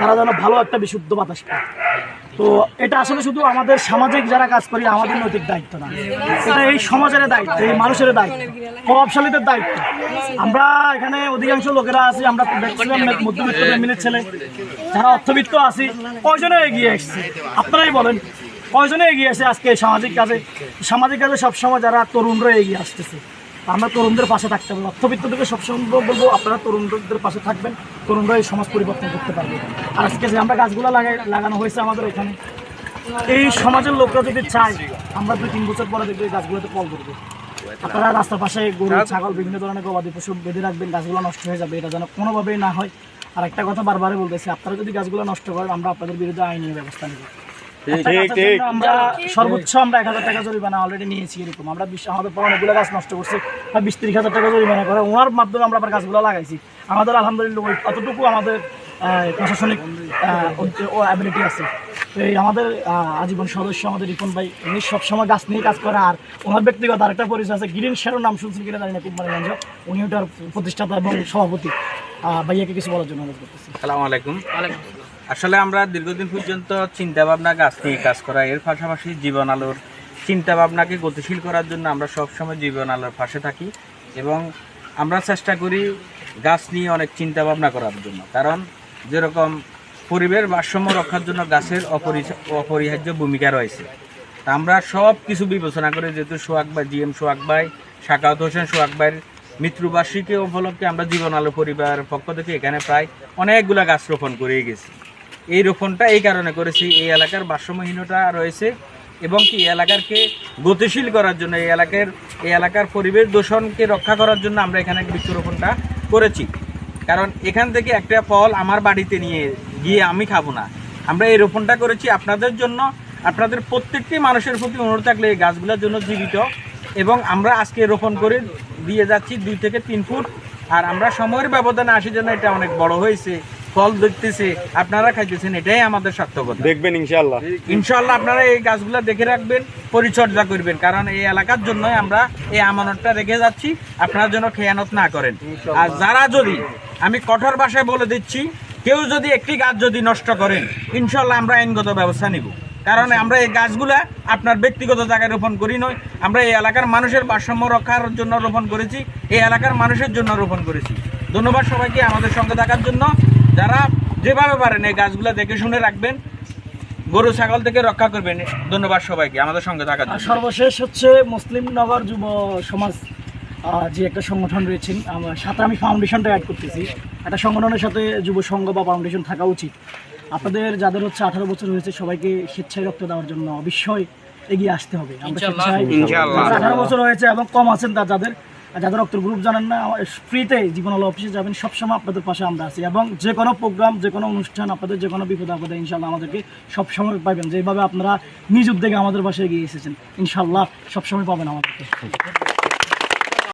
তারা যেন ভালো একটা বিশুদ্ধ বাতাস পায়। তো এটা আসলে শুধু আমাদের সামাজিক যারা কাজ করি, আমাদের নৈতিক দায়িত্ব না। এটা এই সমাজের দায়িত্ব, এই মানুষের দায়িত্ব, প্রভাবশালীদের দায়িত্ব। আমরা এখানে অধিকাংশ লোকেরা আছি, আমরা মধ্যবিত্ত ফ্যামিলির ছেলে। যারা অর্থবিত্ত আছি, কয়জনে এগিয়ে এসছে? আপনারাই বলেন, কয়জনে এগিয়ে এসে আজকে সামাজিক কাজে? সামাজিক কাজে সবসময় যারা তরুণরা এগিয়ে আসতেছে। আমরা তরুণদের পাশে থাকতে হবে অর্থবিত্তদেরকে সবসময় বলব, আপনারা তরুণদের পাশে থাকবেন, তরুণরা এই সমাজ পরিবর্তন করতে পারবে। আর আজকে যে আমরা গাছগুলো লাগাই, লাগানো হয়েছে আমাদের এখানে, এই সমাজের লোকরা যদি চায়, আমরা দুই তিন বছর পরে দেখব এই গাছগুলোতে ফল ধরবে। আপনারা রাস্তার পাশে গরু, ছাগল, বিভিন্ন ধরনের গবাদি পশু বেঁধে রাখবেন, গাছগুলো নষ্ট হয়ে যাবে, এটা যেন কোনোভাবেই না হয়। আর একটা কথা বারবারই বলতেছি, আপনারা যদি গাছগুলো নষ্ট করেন, আমরা আপনাদের বিরুদ্ধে আইনি ব্যবস্থা নেব। একটা গাছের আমরা সর্বোচ্চ আমরা এক হাজার টাকা জরিমানা অলরেডি নিয়েছি এরকম। আমরা বিশ আমাদের অনেকগুলো গাছ নষ্ট করছে বিশ তিরিশ হাজার টাকা জরিমানা করে ওনার মাধ্যমে আমরা আবার গাছগুলো লাগাইছি। আমাদের আলহামদুলিল্লাহ ওই অতটুকু আমাদের প্রশাসনিক অ্যাবিলিটি আছে। এই আমাদের আজীবন সদস্য আমাদের রিপন ভাই উনি সবসময় গাছ নিয়ে কাজ করে আর ওনার ব্যক্তিগত আরেকটা পরিচয় আছে গিরিন শেরোর নাম শুনছেন কিনা জানি না কুমারগঞ্জ উনি ওটার প্রতিষ্ঠাতা এবং সভাপতি। ভাইয়াকে কিছু বলার জন্য অনুরোধ করতেছি। আলাইকুম। আসলে আমরা দীর্ঘদিন পর্যন্ত চিন্তা ভাবনা গাছ নিয়ে কাজ করা, এর পাশাপাশি জীবন আলোর চিন্তা ভাবনাকে গতিশীল করার জন্য আমরা সবসময় জীবন আলোর পাশে থাকি এবং আমরা চেষ্টা করি গাছ নিয়ে অনেক চিন্তা ভাবনা করার জন্য। কারণ যেরকম পরিবেশ ভারসাম্য রক্ষার জন্য গাছের অপরি- অপরিহার্য ভূমিকা রয়েছে। আমরা সব কিছু বিবেচনা করে যেহেতু সোহাগ ভাই, জিএম সোহাগ ভাই শাকাউত হোসেন সোহাগ ভাইয়ের মৃত্যুবার্ষিকী উপলক্ষে আমরা জীবন আলো পরিবারের পক্ষ থেকে এখানে প্রায় অনেকগুলা গাছ রোপণ করে গেছি। এই রোপণটা এই কারণে করেছি। এই এলাকার ভারসাম্যহীনতা রয়েছে এবং কি এলাকারকে গতিশীল করার জন্য, এই এলাকার এই এলাকার পরিবেশ দূষণকে রক্ষা করার জন্য আমরা এখানে বৃক্ষরোপণটা করেছি। কারণ এখান থেকে একটা ফল আমার বাড়িতে নিয়ে গিয়ে আমি খাব না। আমরা এই রোপণটা করেছি আপনাদের জন্য। আপনাদের প্রত্যেকটি মানুষের প্রতি অনুরোধ থাকলে এই গাছগুলোর জন্য জীবিত। এবং আমরা আজকে রোপণ করে দিয়ে যাচ্ছি দুই থেকে তিন ফুট। আর আমরা সময়ের ব্যবধানে আসি জন্য এটা অনেক বড় হয়েছে। ফল দেখতেছে আপনারা খাইতেছেন এটাই আমাদের সার্থকতা। দেখবেন ইনশাআল্লাহ। ইনশাল্লাহ আপনারা এই গাছগুলো দেখে রাখবেন পরিচর্যা করবেন কারণ এই এলাকার জন্য আমরা এই আমানতটা রেখে যাচ্ছি আপনারা যেন খেয়ানত না করেন। আর যারা যদি আমি কঠোর ভাষায় বলে দিচ্ছি কেউ যদি একটি গাছ যদি নষ্ট করেন ইনশাল্লাহ আমরা আইনগত ব্যবস্থা নিব। কারণ আমরা এই গাছগুলা আপনার ব্যক্তিগত জায়গায় রোপণ করি নয় আমরা এই এলাকার মানুষের ভারসাম্য রক্ষার জন্য রোপণ করেছি এই এলাকার মানুষের জন্য রোপণ করেছি। ধন্যবাদ সবাইকে আমাদের সঙ্গে থাকার জন্য। যারা যেভাবে পারেন এই গাছগুলো দেখে শুনে রাখবেন গরু ছাগল থেকে রক্ষা করবেন। ধন্যবাদ সবাইকে আমাদের সঙ্গে থাকার সর্বশেষ হচ্ছে মুসলিম নগর যুব সমাজ আহ, যে একটা সংগঠন রয়েছেন আমার সাথে আমি ফাউন্ডেশনটা অ্যাড করতেছি। একটা সংগঠনের সাথে যুব সংঘ বা ফাউন্ডেশন থাকা উচিত। আপনাদের যাদের হচ্ছে আঠারো বছর হয়েছে সবাইকে স্বেচ্ছায় রক্ত দেওয়ার জন্য অবশ্যই এগিয়ে আসতে হবে। আমরা আঠারো বছর হয়েছে এবং কম আছেন তা যাদের যাদের রক্তের গ্রুপ জানেন না ফ্রিতে জীবন আলো অফিসে যাবেন, সবসময় আপনাদের পাশে আমরা আছি। এবং যে কোনো প্রোগ্রাম যে কোনো অনুষ্ঠান, আপনাদের যে কোনো বিপদ আপদে ইনশাল্লাহ আমাদেরকে সবসময় পাবেন। যেভাবে আপনারা নিজ উদ্যোগে আমাদের পাশে এগিয়ে এসেছেন ইনশাল্লাহ সবসময় পাবেন আমাদেরকে।